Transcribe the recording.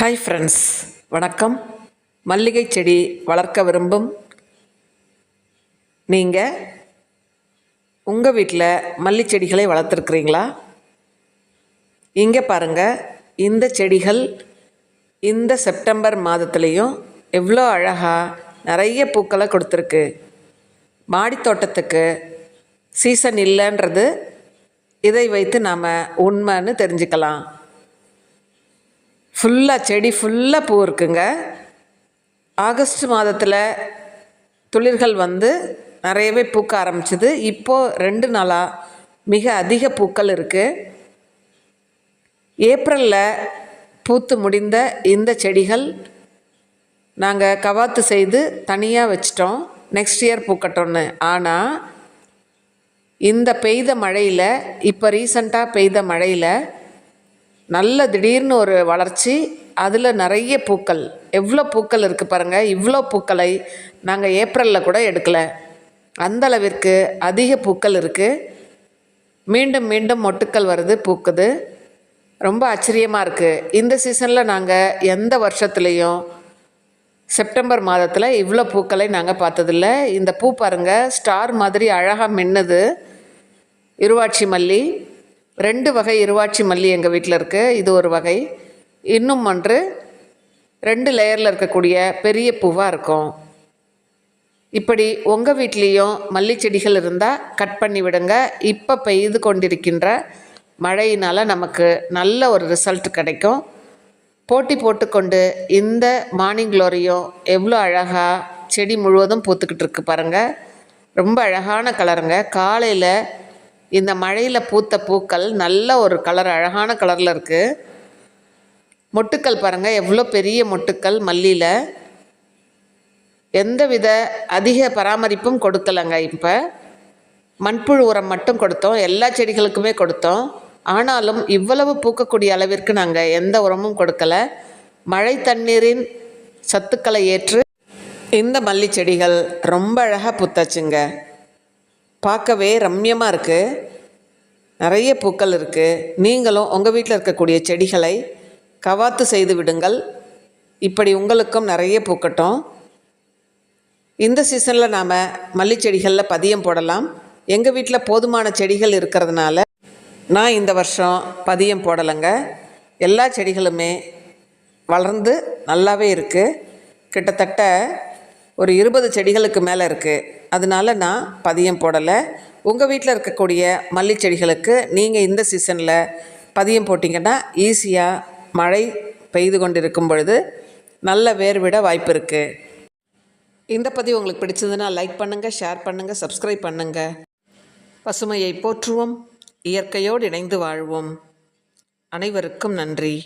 Hi friends வணக்கம். மல்லிகை செடி வளர்க்க விரும்பும் நீங்கள் உங்கள் வீட்டில் மல்லி செடிகளை வளர்த்துருக்குறீங்களா? இங்கே பாருங்கள் இந்த செடிகள் இந்த செப்டம்பர் மாதத்துலேயும் எவ்வளோ அழகாக நிறைய பூக்களை கொடுத்துருக்கு. மாடித் தோட்டத்துக்கு சீசன் இல்லைன்றது இதை வைத்து நாம் உண்மைன்னு தெரிஞ்சுக்கலாம். ஃபுல்லாக செடி ஃபுல்லாக பூ இருக்குங்க. ஆகஸ்ட் மாதத்தில் துளிர்கள் வந்து நிறையவே பூக்க ஆரம்பிச்சது. இப்போது ரெண்டு நாளாக மிக அதிக பூக்கள் இருக்குது ஏப்ரலில் பூத்து முடிந்த இந்த செடிகள் நாங்கள் கவாத்து செய்து தனியாக வச்சிட்டோம். நெக்ஸ்ட் இயர் பூக்கட்டோன்னு ஆனால் இந்த பெய்த மழையில் இப்போ ரீசண்டாக பெய்த மழையில் நல்ல திடீர்னு ஒரு வளர்ச்சி அதில் நிறைய பூக்கள். எவ்வளோ பூக்கள் இருக்குது பாருங்கள் இவ்வளோ பூக்களை நாங்கள் ஏப்ரலில் கூட எடுக்கலை. அந்த அளவிற்கு அதிக பூக்கள் இருக்குது மீண்டும் மீண்டும் மொட்டுக்கள் வருது பூக்குது. ரொம்ப ஆச்சரியமாக இருக்குது இந்த சீசனில் நாங்கள் எந்த வருஷத்துலேயும் செப்டம்பர் மாதத்தில் இவ்வளோ பூக்களை நாங்கள் பார்த்ததில்ல. இந்த பூ பாருங்கள் ஸ்டார் மாதிரி அழகாக மின்னுது. இருவாட்சி மல்லி ரெண்டு வகை இருவாட்சி மல்லி எங்கள் வீட்டில் இருக்குது இது ஒரு வகை. இன்னும் ஒன்று ரெண்டு லேயரில் இருக்கக்கூடிய பெரிய பூவாக இருக்கும். இப்படி உங்கள் வீட்லேயும் மல்லி செடிகள் இருந்தால் கட் பண்ணி விடுங்க. இப்போ பெய்து கொண்டிருக்கின்ற மழையினால் நமக்கு நல்ல ஒரு ரிசல்ட் கிடைக்கும். போட்டி போட்டுக்கொண்டு இந்த மார்னிங் க்ளோரியும் எவ்வளோ அழகாக செடி முழுவதும் பூத்துக்கிட்டு இருக்கு பாருங்கள் ரொம்ப அழகான கலருங்க. காலையில் இந்த மழையில் பூத்த பூக்கள் நல்ல ஒரு கலர் அழகான கலரில் இருக்குது மொட்டுக்கள் பாருங்கள் எவ்வளோ பெரிய மொட்டுக்கள் மல்லியில். எந்த வித அதிக பராமரிப்பும் கொடுக்கலைங்க இப்போ. மண்புழு உரம் மட்டும் கொடுத்தோம் எல்லா செடிகளுக்குமே கொடுத்தோம். ஆனாலும் இவ்வளவு பூக்கக்கூடிய அளவிற்கு நாங்கள் எந்த உரமும் கொடுக்கலை. மழை தண்ணீரின் சத்துக்களை ஏற்று இந்த மல்லி செடிகள் ரொம்ப அழகாக பூத்தாச்சுங்க. பார்க்கவே ரம்யமாக இருக்குது நிறைய பூக்கள் இருக்குது நீங்களும் உங்கள் வீட்டில் இருக்கக்கூடிய செடிகளை கவாத்து செய்து விடுங்கள். இப்படி உங்களுக்கும் நிறைய பூக்கட்டும் இந்த சீசனில் நாம் மல்லி செடிகளில் பதியம் போடலாம். எங்கள் வீட்டில் போதுமான செடிகள் இருக்கிறதுனால நான் இந்த வருஷம் பதியம் போடலைங்க. எல்லா செடிகளுமே வளர்ந்து நல்லாவே இருக்குது கிட்டத்தட்ட ஒரு இருபது செடிகளுக்கு மேலே இருக்குது அதனால நான் பதியம் போடலை. உங்கள் வீட்டில் இருக்கக்கூடிய மல்லி செடிகளுக்கு நீங்கள் இந்த சீசனில் பதியம் போட்டிங்கன்னா ஈஸியாக மழை பெய்து கொண்டிருக்கும் பொழுது நல்ல வேர் விட வாய்ப்பு இருக்குது இந்த பதிவு உங்களுக்கு பிடிச்சதுன்னா லைக் பண்ணுங்கள் ஷேர் பண்ணுங்கள் சப்ஸ்கிரைப் பண்ணுங்கள் பசுமையை போற்றுவோம் இயற்கையோடு இணைந்து வாழ்வோம். அனைவருக்கும் நன்றி.